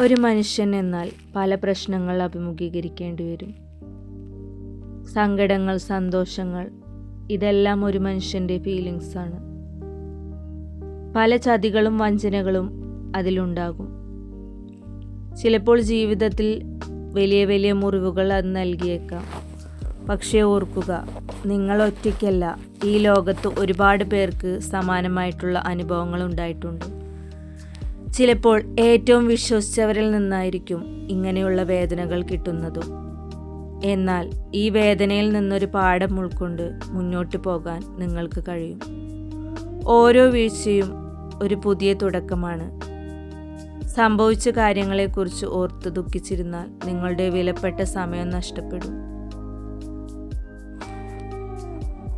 ഒരു മനുഷ്യൻ എന്നാൽ പല പ്രശ്നങ്ങൾ അഭിമുഖീകരിക്കേണ്ടി വരും. സങ്കടങ്ങൾ സന്തോഷങ്ങൾ ഇതെല്ലാം ഒരു മനുഷ്യന്റെ ഫീലിങ്സ് ആണ്. പല ചതികളും വഞ്ചനകളും അതിലുണ്ടാകും. ചിലപ്പോൾ ജീവിതത്തിൽ വലിയ വലിയ മുറിവുകൾ അത് നൽകിയേക്കാം. പക്ഷേ ഓർക്കുക നിങ്ങൾ ഒറ്റയ്ക്കല്ല. ഈ ലോകത്ത് ഒരുപാട് പേർക്ക് സമാനമായിട്ടുള്ള അനുഭവങ്ങൾ ഉണ്ടായിട്ടുണ്ട്. ചിലപ്പോൾ ഏറ്റവും വിശ്വസിച്ചവരിൽ നിന്നായിരിക്കും ഇങ്ങനെയുള്ള വേദനകൾ കിട്ടുന്നതും. എന്നാൽ ഈ വേദനയിൽ നിന്നൊരു പാഠം ഉൾക്കൊണ്ട് മുന്നോട്ട് പോകാൻ നിങ്ങൾക്ക് കഴിയും. ഓരോ വീഴ്ചയും ഒരു പുതിയ തുടക്കമാണ്. സംഭവിച്ച കാര്യങ്ങളെക്കുറിച്ച് ഓർത്ത് ദുഃഖിച്ചിരുന്നാൽ നിങ്ങളുടെ വിലപ്പെട്ട സമയം നഷ്ടപ്പെടും.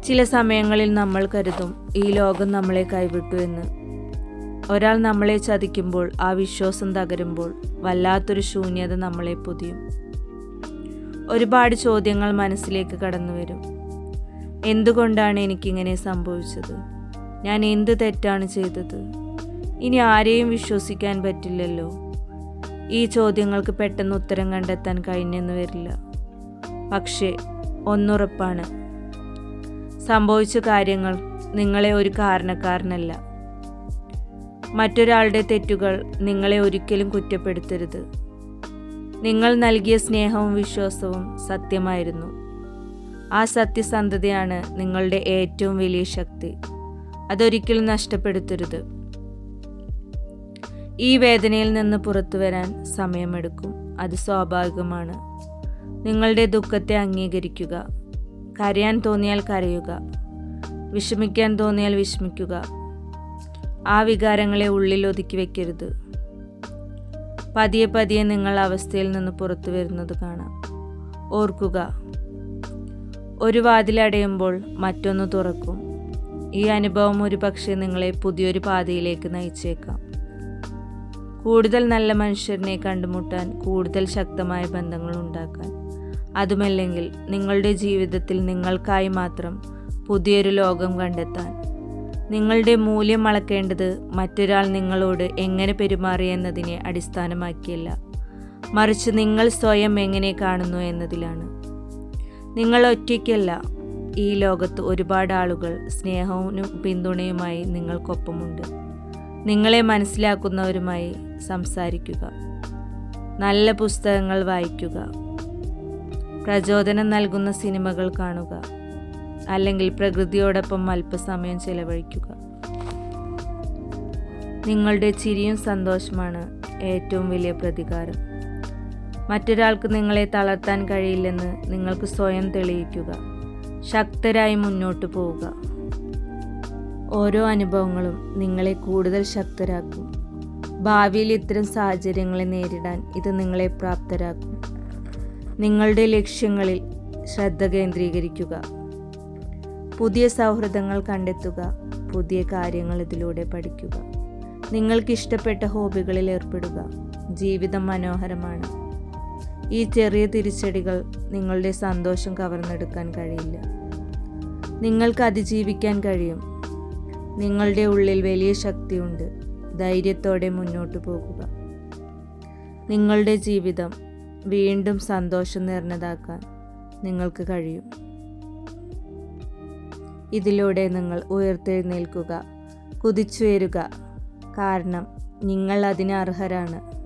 ചില സമയങ്ങളിൽ നമ്മൾ കരുതും ഈ ലോകം നമ്മളെ കൈവിട്ടു എന്ന്. ഒരാൾ നമ്മളെ ചതിക്കുമ്പോൾ ആ വിശ്വാസം തകരുമ്പോൾ വല്ലാത്തൊരു ശൂന്യത നമ്മളെ പൊതിയും. ഒരുപാട് ചോദ്യങ്ങൾ മനസ്സിലേക്ക് കടന്നു വരും എന്തുകൊണ്ടാണ് എനിക്കിങ്ങനെ സംഭവിച്ചത്? ഞാൻ എന്ത് തെറ്റാണ് ചെയ്തത്? ഇനി ആരെയും വിശ്വസിക്കാൻ പറ്റില്ലല്ലോ. ഈ ചോദ്യങ്ങൾക്ക് പെട്ടെന്ന് ഉത്തരം കണ്ടെത്താൻ കഴിഞ്ഞെന്ന് വരില്ല. പക്ഷേ ഒന്നുറപ്പാണ്. സംഭവിച്ച കാര്യങ്ങൾ നിങ്ങളെ ഒരു കാരണക്കാരനല്ല. മറ്റൊരാളുടെ തെറ്റുകൾ നിങ്ങളെ ഒരിക്കലും കുറ്റപ്പെടുത്തരുത്. നിങ്ങൾ നൽകിയ സ്നേഹവും വിശ്വാസവും സത്യമായിരുന്നു. ആ സത്യസന്ധതയാണ് നിങ്ങളുടെ ഏറ്റവും വലിയ ശക്തി. അതൊരിക്കലും നഷ്ടപ്പെടുത്തരുത്. ഈ വേദനയിൽ നിന്ന് പുറത്തു വരാൻ സമയമെടുക്കും. അത് സ്വാഭാവികമാണ്. നിങ്ങളുടെ ദുഃഖത്തെ അംഗീകരിക്കുക. കരയാൻ തോന്നിയാൽ കരയുക. വിഷമിക്കാൻ തോന്നിയാൽ വിഷമിക്കുക. ആ വികാരങ്ങളെ ഉള്ളിൽ ഒതുക്കി വെക്കരുത്. പതിയെ പതിയെ നിങ്ങൾ അവസ്ഥയിൽ നിന്ന് പുറത്തു വരുന്നത് കാണാം. ഓർക്കുക ഒരു വാതിലടയുമ്പോൾ മറ്റൊന്ന് തുറക്കും. ഈ അനുഭവം ഒരു പക്ഷേ നിങ്ങളെ പുതിയൊരു പാതയിലേക്ക് നയിച്ചേക്കാം. കൂടുതൽ നല്ല മനുഷ്യരെ കണ്ടുമുട്ടാൻ കൂടുതൽ ശക്തമായ ബന്ധങ്ങൾ ഉണ്ടാക്കാൻ. അതുമല്ലെങ്കിൽ നിങ്ങളുടെ ജീവിതത്തിൽ നിങ്ങൾക്കായി മാത്രം പുതിയൊരു ലോകം കണ്ടെത്താൻ നിങ്ങളുടെ മൂല്യം അളക്കേണ്ടത് മറ്റൊരാൾ നിങ്ങളോട് എങ്ങനെ പെരുമാറി എന്നതിനെ അടിസ്ഥാനമാക്കിയല്ല. മറിച്ച് നിങ്ങൾ സ്വയം എങ്ങനെ കാണുന്നു എന്നതിലാണ്. നിങ്ങൾ ഒറ്റയ്ക്കല്ല. ഈ ലോകത്ത് ഒരുപാട് ആളുകൾ സ്നേഹവും പിന്തുണയുമായി നിങ്ങൾക്കൊപ്പമുണ്ട്. നിങ്ങളെ മനസ്സിലാക്കുന്നവരുമായി സംസാരിക്കുക. നല്ല പുസ്തകങ്ങൾ വായിക്കുക. പ്രചോദനം നൽകുന്ന സിനിമകൾ കാണുക. അല്ലെങ്കിൽ പ്രകൃതിയോടൊപ്പം അല്പസമയം ചിലവഴിക്കുക. നിങ്ങളുടെ ചിരിയും സന്തോഷമാണ് ഏറ്റവും വലിയ പ്രതികാരം. മറ്റൊരാൾക്ക് നിങ്ങളെ തളർത്താൻ കഴിയില്ലെന്ന് നിങ്ങൾക്ക് സ്വയം തെളിയിക്കുക. ശക്തരായി മുന്നോട്ട് പോവുക. ഓരോ അനുഭവങ്ങളും നിങ്ങളെ കൂടുതൽ ശക്തരാക്കും. ഭാവിയിൽ ഇത്തരം സാഹചര്യങ്ങളെ നേരിടാൻ ഇത് നിങ്ങളെ പ്രാപ്തരാക്കും. നിങ്ങളുടെ ലക്ഷ്യങ്ങളിൽ ശ്രദ്ധ കേന്ദ്രീകരിക്കുക. പുതിയ സൗഹൃദങ്ങൾ കണ്ടെത്തുക പുതിയ കാര്യങ്ങൾ ഇതിലൂടെ പഠിക്കുക. നിങ്ങൾക്കിഷ്ടപ്പെട്ട ഹോബികളിൽ ഏർപ്പെടുക. ജീവിതം മനോഹരമാണ്. ഈ ചെറിയ തിരിച്ചടികൾ നിങ്ങളുടെ സന്തോഷം കവർന്നെടുക്കാൻ കഴിയില്ല. നിങ്ങൾക്ക് അതിജീവിക്കാൻ കഴിയും. നിങ്ങളുടെ ഉള്ളിൽ വലിയ ശക്തിയുണ്ട്. ധൈര്യത്തോടെ മുന്നോട്ട് പോകുക. നിങ്ങളുടെ ജീവിതം വീണ്ടും സന്തോഷം നിറഞ്ഞതാക്കാൻ നിങ്ങൾക്ക് കഴിയും. ഇതിലൂടെ നിങ്ങൾ ഉയർത്തെഴുന്നേൽക്കുക കുതിച്ചുയരുക. കാരണം നിങ്ങൾ അതിന് അർഹരാണ്.